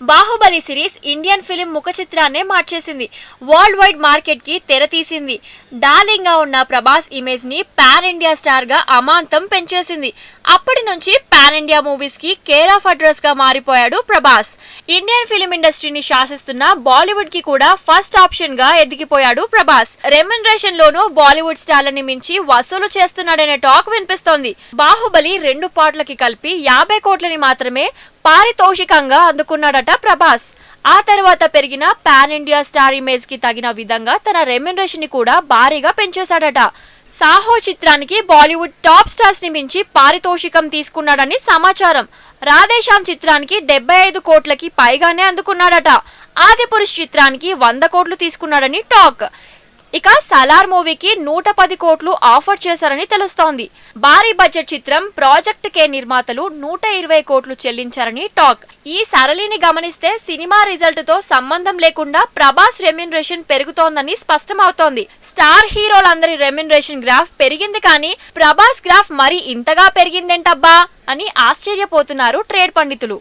Baahubali series Indian film ముఖ చిత్రాన్నే మార్చేసింది. World wide మార్కెట్కి తెర తీసింది. డార్లింగ్గా ఉన్న ప్రభాస్ ఇమేజ్ని పాన్ ఇండియా స్టార్గా అమాంతం పెంచేసింది. అప్పటి నుంచి పాన్ ఇండియా మూవీస్కి కేర్ ఆఫ్ అడ్రస్గా మారిపోయాడు ప్రభాస్. ఇండియన్ ఫిలిం ఇండస్ట్రీని శాసిస్తున్న బాలీవుడ్కి కూడా ఫస్ట్ ఆప్షన్గా ఎదిగిపోయాడు ప్రభాస్. రెమ్యునరేషన్ లోనూ బాలీవుడ్ స్టార్లని మించి వసూలు చేస్తున్నాడనే టాక్ వినిపిస్తోంది. బాహుబలి రెండు పాటలకి కలిపి యాభై కోట్లని మాత్రమే పారితోషికంగా అందుకున్నాడట ప్రభాస్. ఆ తర్వాత పెరిగిన పాన్ ఇండియా స్టార్ ఇమేజ్కి తగిన విధంగా తన రెమ్యునరేషన్ని కూడా భారీగా పెంచేశాడట. సాహో చిత్రానికి బాలీవుడ్ టాప్ స్టార్స్ని మించి పారితోషికం తీసుకున్నాడని సమాచారం. రాధేశ్యామ్ చిత్రానికి డెబ్బై ఐదు కోట్లకి పైగానే అందుకున్నాడట. ఆదిపురుష్ చిత్రానికి వంద కోట్లు తీసుకున్నాడని టాక్. ఇక సలార్ మూవీకి నూట పది కోట్లు ఆఫర్ చేశారని తెలుస్తోంది. భారీ బడ్జెట్ చిత్రం ప్రాజెక్ట్ కే నిర్మాతలు నూట ఇరవై కోట్లు చెల్లించారని టాక్. ఈ సరళిని గమనిస్తే సినిమా రిజల్ట్తో సంబంధం లేకుండా ప్రభాస్ రెమ్యునరేషన్ పెరుగుతోందని స్పష్టమవుతోంది. స్టార్ హీరోలందరి రెమ్యునరేషన్ గ్రాఫ్ పెరిగింది కానీ ప్రభాస్ గ్రాఫ్ మరి ఇంతగా పెరిగిందేంటబ్బా అని ఆశ్చర్యపోతున్నారు ట్రేడ్ పండితులు.